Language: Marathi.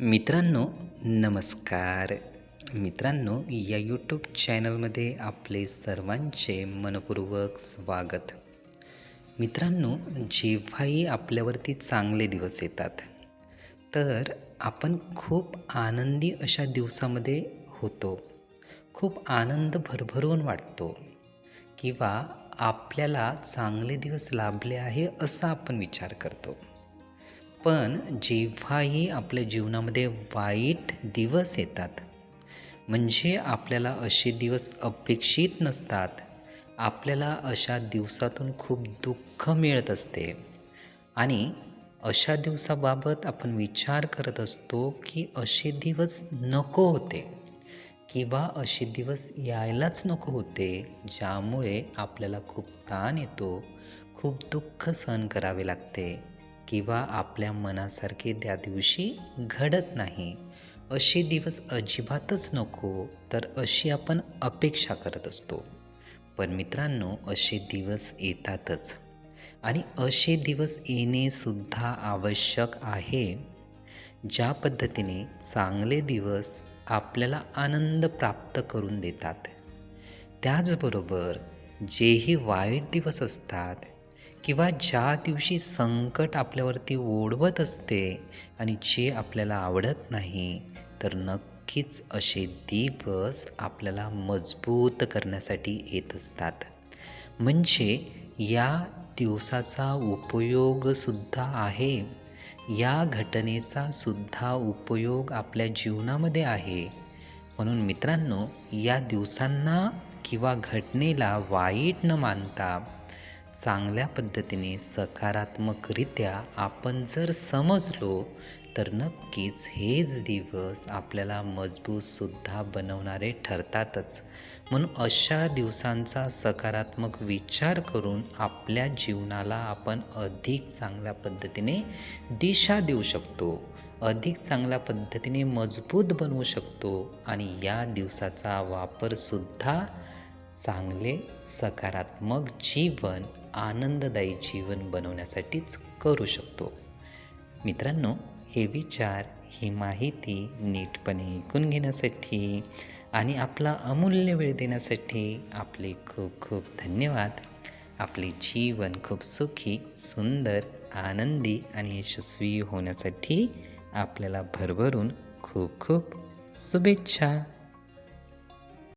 मित्रांनो नमस्कार. मित्रांनो या यूट्यूब चॅनलमध्ये आपले सर्वांचे मनपूर्वक स्वागत. मित्रांनो जेव्हाही आपल्यावरती चांगले दिवस येतात तर आपण खूप आनंदी अशा दिवसामध्ये होतो. खूप आनंद भरभरून वाटतो. किंवा आपल्याला चांगले दिवस लाभले आहे असा आपण विचार करतो. पण जेव्हाही आपल्या जीवनामध्ये वाईट दिवस येतात म्हणजे आपल्याला असे दिवस अपेक्षित नसतात आपल्याला अशा दिवसातून खूप दुःख मिळत असते. आणि अशा दिवसाबाबत आपण विचार करत असतो की असे दिवस नको होते किंवा असे दिवस यायलाच नको होते ज्यामुळे आपल्याला खूप ताण येतो खूप दुःख सहन करावे लागते. किंवा आपल्या मनासारखे त्या दिवशी घडत नाही. असे दिवस अजिबातच नको तर अशी आपण अपेक्षा करत असतो. पण मित्रांनो असे दिवस येतातच. आणि असे दिवस येणेसुद्धा आवश्यक आहे. ज्या पद्धतीने चांगले दिवस आपल्याला आनंद प्राप्त करून देतात. त्याचबरोबर जेही वाईट दिवस असतात किंवा ज्या दिवशी संकट आपल्यावरती ओढवत असते आणि जे आपल्याला आवडत नाही तर नक्कीच असे दिवस आपल्याला मजबूत करण्यासाठी येत असतात. म्हणजे या दिवसाचा उपयोगसुद्धा आहे. या घटनेचा सुद्धा उपयोग आपल्या जीवनामध्ये आहे. म्हणून मित्रांनो या दिवसांना किंवा घटनेला वाईट न मानता चांगल्या पद्धतीने सकारात्मकरित्या आपण जर समजलो तर नक्कीच हेच दिवस आपल्याला मजबूतसुद्धा बनवणारे ठरतातच. म्हणून अशा दिवसांचा सकारात्मक विचार करून आपल्या जीवनाला आपण अधिक चांगल्या पद्धतीने दिशा देऊ शकतो अधिक चांगल्या पद्धतीने मजबूत बनवू शकतो आणि या दिवसाचा वापरसुद्धा चांगले सकारात्मक जीवन आनंददायी जीवन बनवण्यासाठीच करू शकतो. मित्रांनो हे विचार ही माहिती नीटपणे ऐकून घेण्यासाठी आणि आपला अमूल्य वेळ देण्यासाठी आपले खूप खूप धन्यवाद. आपले जीवन खूप सुखी सुंदर आनंदी आणि यशस्वी होण्यासाठी आपल्याला भरभरून खूप खूप शुभेच्छा.